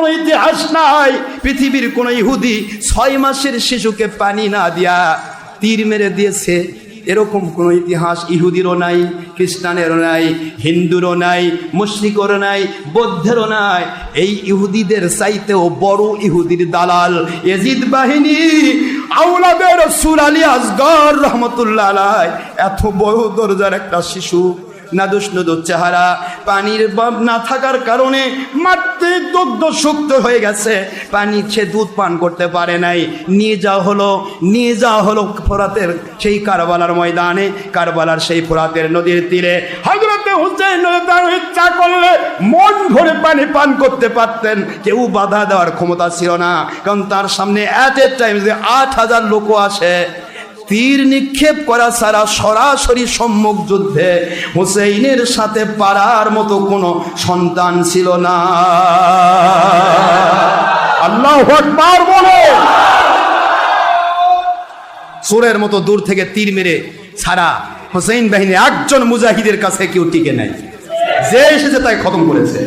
কোনো ইতিহাস নাই। পৃথিবীর কোন ইহুদি ছয় মাসের শিশুকে পানি না দিয়া তীর মেরে দিয়েছে। এরকম কোনো ইতিহাস ইহুদিরও নাই, খ্রিস্টানেরও নাই, হিন্দুরও নাই মুসলিকরও নাই, বৌদ্ধেরও নাই। এই ইহুদিদের চাইতেও বড় ইহুদির দালাল এজিদ বাহিনী আউলাদের সুরালি আসগর রহমতুল্লাহ এত বড় দরজার একটা শিশু নাদুস নদুর চেহারা পানির না থাকার কারণে মাত্রে দগ্ধ শুক্ত হয়ে গেছে। পানি সে দুধ পান করতে পারে নাই। নিয়ে যাওয়া হলো, নিয়ে যাওয়া হলো ফোরাতের সেই কারবালার ময়দানে। কারবালার সেই ফোরাতের নদীর তীরে হজরতে হুসেন ইচ্ছা করলে মন ভরে পানি পান করতে পারতেন। কেউ বাধা দেওয়ার ক্ষমতা ছিল না। কারণ তার সামনে অ্যাট এ টাইম যে আট হাজার লোকও আসে তীর নিক্ষেপ করা ছাড়া সরাসরি সম্মুখ যুদ্ধে হুসেইনের সাথে পারার মতো কোনো সন্তান ছিল না। আল্লাহ বলে সুরের মতো দূর থেকে তীর মেরে ছাড়া হুসেইন বাহিনী একজন মুজাহিদের কাছে কেউ টিকে নাই। যে এসেছে তাই খতম করেছে।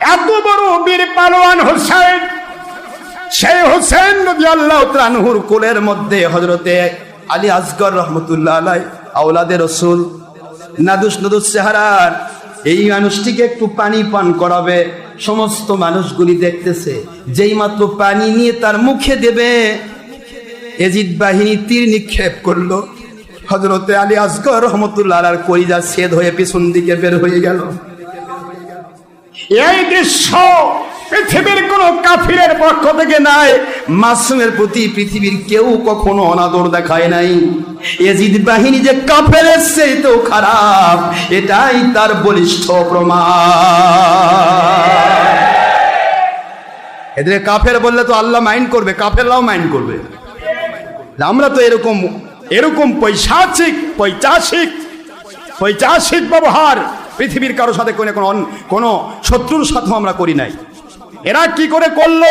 এত বড় বীর পালোয়ান হোসেন সেই হোসেন নবী আল্লাহ ত্রানহুর কোলের মধ্যে হজরতে আলী আসগর রহমতুল্লাহ আলাই আওলাদের রসুল, নাদুস নদুস চেহারার এই মানুষটিকে একটু পানি পান করাবে, সমস্ত মানুষগুলি দেখতেছে, যেই মাত্র পানি নিয়ে তার মুখে দেবে, এজিদ বাহিনী তীর নিক্ষেপ করল হজরতে আলী আসগর রহমতুল্লাহ আলার কলিজা ছেদ হয়ে পিছন দিকে বের হয়ে গেল। এই দৃশ্য পৃথিবীর কোন কাফিরের পক্ষ থেকে নাই। মাসুমের প্রতি পৃথিবীর কেউ কখনো অনাদর দেখায় নাই। এজিদ বাহিনী যে কাফের সেই তো খারাপ। এটাই তার বলিষ্ঠ প্রমাণ। এদের কাফের বললে তো আল্লাহ মাইন্ড করবে, কাফেররাও মাইন্ড করবে। আমরা তো এরকম এরকম পৈশাচিক, পৈচাসিক পৈচাসিক ব্যবহার পৃথিবীর কারোর সাথে কোনো কোনো শত্রুর সাথেও আমরা করি নাই। এরা কি করে করল?